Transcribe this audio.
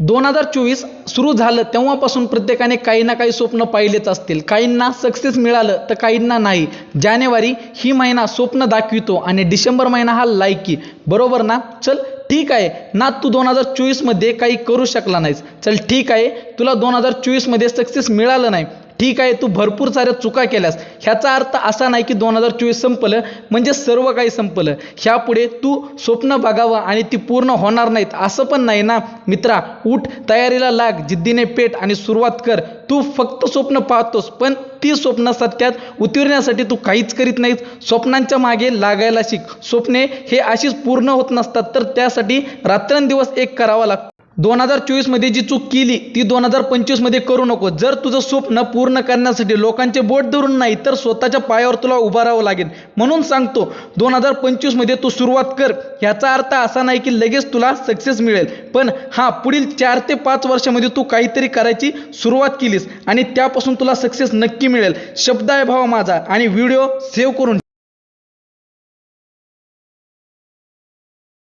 दोन हजार चोवीस सुरू झालं तेव्हापासून प्रत्येकाने काही ना काही स्वप्न पाहिलेच असतील. काहींना सक्सेस मिळालं तर काहींना नाही. जानेवारी ही महिना स्वप्न दाखवितो आणि डिसेंबर महिना हा लायकी बरोबर ना? चल ठीक आहे. ना तू दोन हजार चोवीसमध्ये काही करू शकला नाहीस. चल ठीक आहे. तुला दोन हजार चोवीसमध्ये सक्सेस मिळालं नाही. ठीक आहे तू भरपूर साऱ्या चुका केल्यास. ह्याचा अर्थ असा नाही की दोन हजार चोवीस संपलं म्हणजे सर्व काही संपलं. ह्यापुढे तू स्वप्न बघावं आणि ती पूर्ण होणार नाहीत. असं पण नाही ना? मित्रा उठ तयारीला लाग जिद्दीने पेट आणि सुरुवात कर. तू फक्त स्वप्न पाहतोस पण ती स्वप्न सत्यात उतरण्यासाठी तू काहीच करीत नाहीस. स्वप्नांच्या मागे लागायला शिक. स्वप्ने हे अशीच पूर्ण होत नसतात तर त्यासाठी रात्रंदिवस एक करावा लागतो. दोन हजार चोवीसमध्ये जी चूक केली ती दोन हजार पंचवीसमध्ये करू नको. जर तुझं स्वप्न पूर्ण करण्यासाठी लोकांचे बोट धरून नाही तर स्वतःच्या पायावर तुला उभा राहावं लागेल. म्हणून सांगतो दोन हजार पंचवीसमध्ये तू सुरुवात कर. ह्याचा अर्थ असा नाही की लगेच तुला सक्सेस मिळेल. पण हां पुढील चार ते पाच वर्षामध्ये तू काहीतरी करायची सुरुवात केलीस आणि त्यापासून तुला सक्सेस नक्की मिळेल. शब्द आहे भाव माझा आणि व्हिडिओ सेव्ह करून